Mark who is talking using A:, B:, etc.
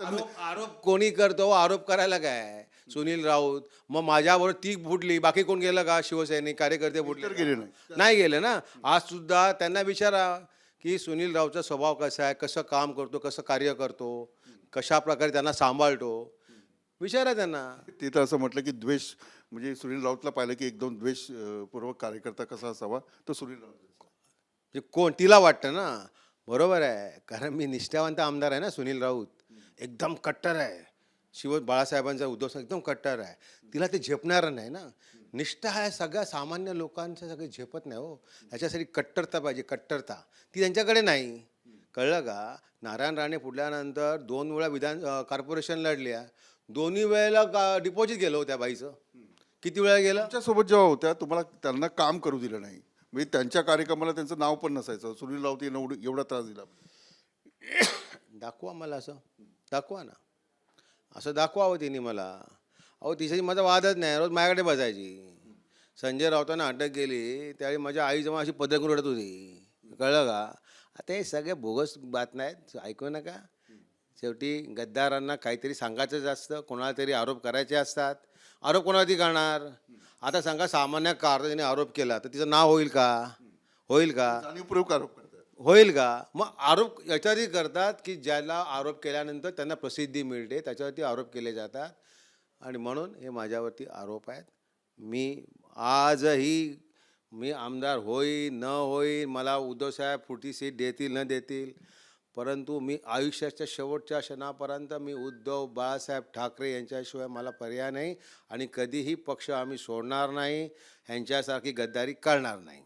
A: आरोप आरोप कोणी करतो आरोप करायला काय सुनील राऊत मग माझ्याबरोबर ती फुटली बाकी कोण गेलं का? शिवसैनिक कार्यकर्ते फुटले
B: तर गेले नाही.
A: गेले ना? आज सुद्धा त्यांना विचारा की सुनील राऊतचा स्वभाव कसा आहे? कसं काम करतो? कसं कार्य करतो? कशा प्रकारे त्यांना सांभाळतो? विचारा त्यांना.
B: ते तर असं म्हटलं की द्वेष म्हणजे सुनील राऊतला पाहिलं की एकदम द्वेष अं, पूर्वक कार्यकर्ता कसा असावा तो सुनील राऊत.
A: म्हणजे कोण? तिला वाटतं ना? बरोबर आहे. कारण मी निष्ठावंत आमदार आहे ना सुनील राऊत. एकदम कट्टर आहे. शिव बाळासाहेबांचा उद्धव एकदम कट्टर आहे. तिला ते झेपणारं नाही ना. निष्ठा आहे सगळ्या सामान्य लोकांचं सगळे झेपत नाही हो. ह्याच्यासाठी कट्टरता पाहिजे कट्टरता. ती त्यांच्याकडे नाही. कळलं का? नारायण राणे फुटल्यानंतर दोन वेळा विधान अं, कॉर्पोरेशन लढल्या. दोन्ही वेळेला डिपॉझिट गेलं होत्या बाईचं. किती वेळा गेलं?
B: त्यांच्यासोबत जेव्हा होत्या तुम्हाला त्यांना काम करू दिलं नाही. म्हणजे त्यांच्या कार्यक्रमाला त्यांचं नाव पण नसायचं. सुनील राऊत यांना एवढं- एवढा त्रास दिला.
A: दाखवा मला असं. दाखवा ना. असं दाखवावं तिने मला. अहो तिच्याशी माझा वादच नाही. रोज माझ्याकडे बसायची. संजय राऊतांना अटक गेली त्यावेळी माझ्या आई जेव्हा अशी पदक करून रडत होती. कळलं का? आता हे सगळे बोगस बातम्या आहेत ऐकू नका. शेवटी गद्दारांना काहीतरी सांगायचंच असतं. कोणाला तरी आरोप करायचे असतात. आरोप कोणावरती करणार? आता सांगा सामान्य कार आरोप केला तर तिचं नाव होईल का? होईल का?
B: आरोप
A: होईल का? मग आरोप याच्यावरती करतात की ज्याला आरोप केल्यानंतर त्यांना प्रसिद्धी मिळते त्याच्यावरती आरोप केले जातात. आणि म्हणून हे माझ्यावरती आरोप आहेत. मी आजही मी आमदार होई न होईल मला उद्धवसाहेब फुटी सीट देतील न देतील. परंतु मी आयुष्याच्या शेवटच्या क्षणापर्यंत मी उद्धव बाळासाहेब ठाकरे यांच्याशिवाय मला पर्याय नाही. आणि कधीही पक्ष आम्ही सोडणार नाही ह्यांच्यासारखी गद्दारी करणार नाही.